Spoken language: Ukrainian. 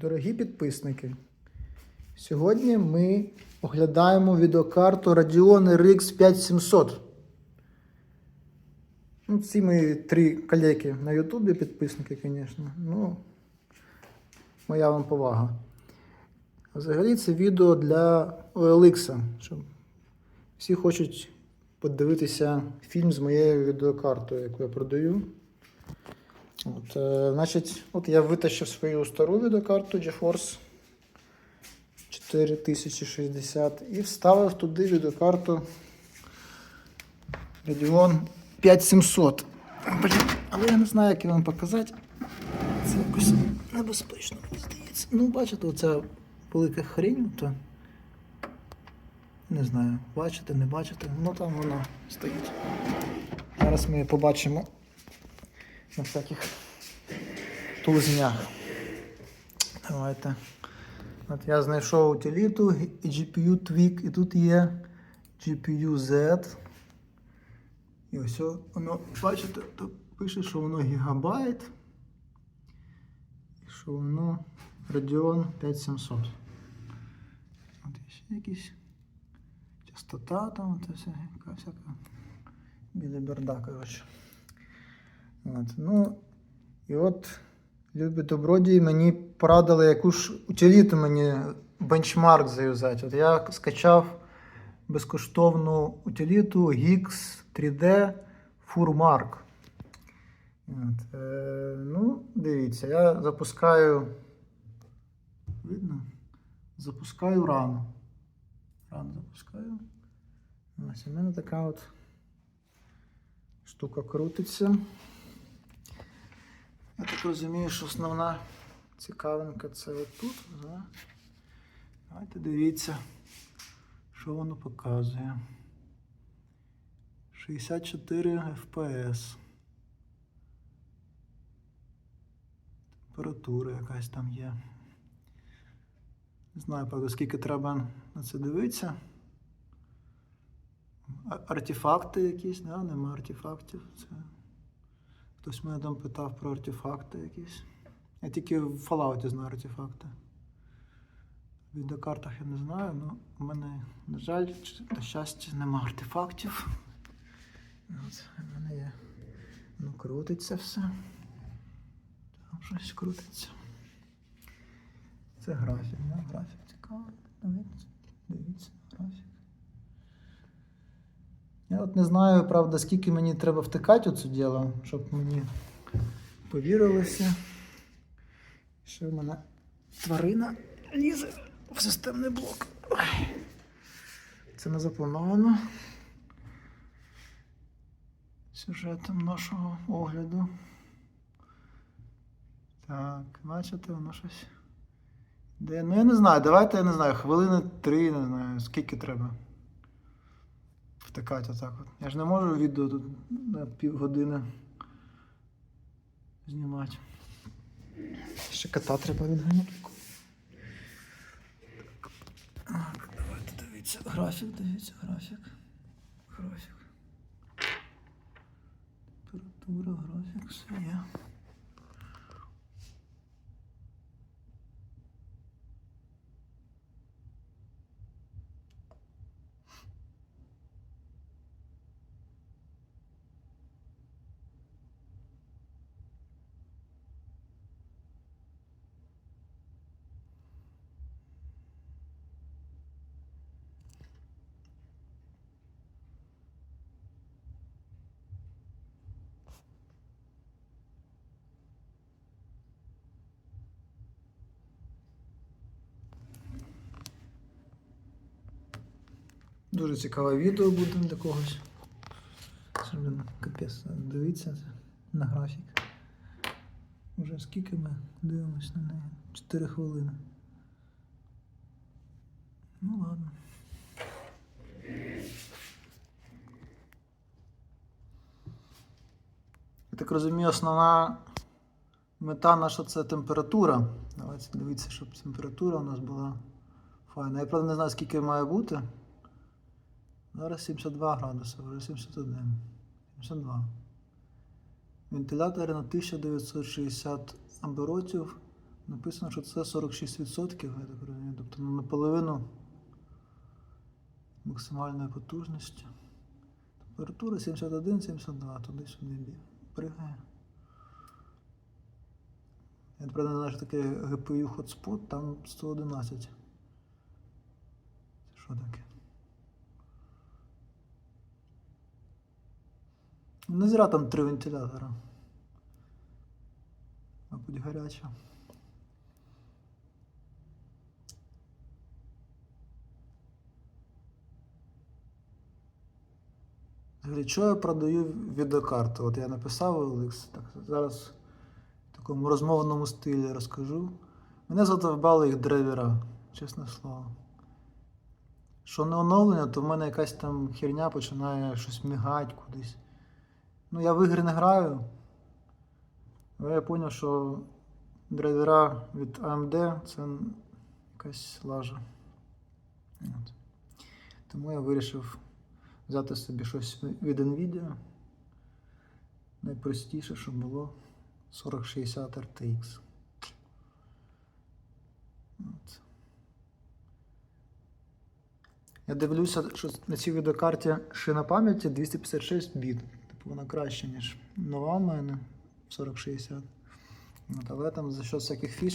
Дорогі підписники, сьогодні ми оглядаємо відеокарту Radeon RX 5700. Ну, ці мої три колеги на Ютубі, підписники, звісно. Ну, моя вам повага. Взагалі це відео для OLX, щоб всі хочуть подивитися фільм з моєю відеокартою, яку я продаю. От, е, значить, от я витащив свою стару відеокарту GeForce 4060 і вставив туди відеокарту Radeon 5700. Блін, але я не знаю, як її вам показати. Це якось небезпечно, мені здається. Ну, бачите, оця велика хрінь, то не знаю, бачите, не бачите. Ну там вона стоїть. Зараз ми побачимо на всяких тулзнях. Давайте. От я знайшов утиліту і GPU Tweak, і тут є GPU Z. І ось воно, бачите, тут пише, що воно гігабайт. І що воно Radeon 5700. От є ще якісь частота там, це вся, яка всяка біліберда, коротше. От, ну, і от, любі добродії, мені порадили яку ж утиліту мені бенчмарк заюзати. От я скачав безкоштовну утиліту GIX 3D Furmark. От, е, ну, дивіться, я запускаю. Видно? Запускаю рану. Рану запускаю. Ось у мене така от штука крутиться. Я так розумію, що основна цікавинка це отут. Да? Давайте дивіться, що воно показує. 64 FPS. Температура якась там є. Не знаю, правда, скільки треба на це дивитися. Артефакти якісь, да? нема артефактів. Це... Хтось мене там питав про артефакти якісь. Я тільки в Fallout знаю артефакти. В відеокартах я не знаю, але в мене, на жаль, на щастя, нема артефактів. От, в мене є. Ну, крутиться все. Там щось крутиться. Це графік, да? Графік цікавий. Дивіться, графік. Я от не знаю, правда, скільки мені треба втикати у це діло, щоб мені повірилося, що в мене тварина лізе в системний блок. Це не заплановано сюжетом нашого огляду. Так, бачите, воно щось. Де? Ну я не знаю, давайте я не знаю, хвилини три, не знаю, скільки треба втикати отак от. Я ж не можу відео тут на півгодини знімати. Ще кота треба відганяти. Так, давайте дивіться. Графік, дивіться, графік. Графік. Температура, графік, все є. Дуже цікаве відео буде для когось. Це, блін, капець, дивіться на графік. Уже скільки ми дивимося на неї? 4 хвилини. Ну ладно. Я так розумію, основна мета наша це температура. Давайте дивіться, щоб температура у нас була файна. Я правда не знаю, скільки має бути. Зараз 72 градуси, вже 71. 72. Вентилятори на 1960 оборотів Написано, що це 46%, я так розумію. Тобто ну, наполовину максимальної потужності. Температура 71-72, туди-сюди пригає. Я правда не знаю, що таке GPU Hotspot, там 111. Це що таке? Не зря там три вентилятора. Мабуть, гаряча. Що я продаю відеокарту? От я написав OLX, так зараз в такому розмовному стилі розкажу. Мене задовбали їх драйвера, чесне слово. Що не оновлення, то в мене якась там херня починає щось мігати кудись. Ну, я в ігри не граю. Але я зрозумів, що драйвера від AMD це якась лажа. От. Тому я вирішив взяти собі щось від Nvidia. Найпростіше, що було 4060 RTX. От. Я дивлюся, що на цій відеокарті шина пам'яті 256 біт. Вона краще, ніж нова в мене 4060. От, але там за що всяких фіш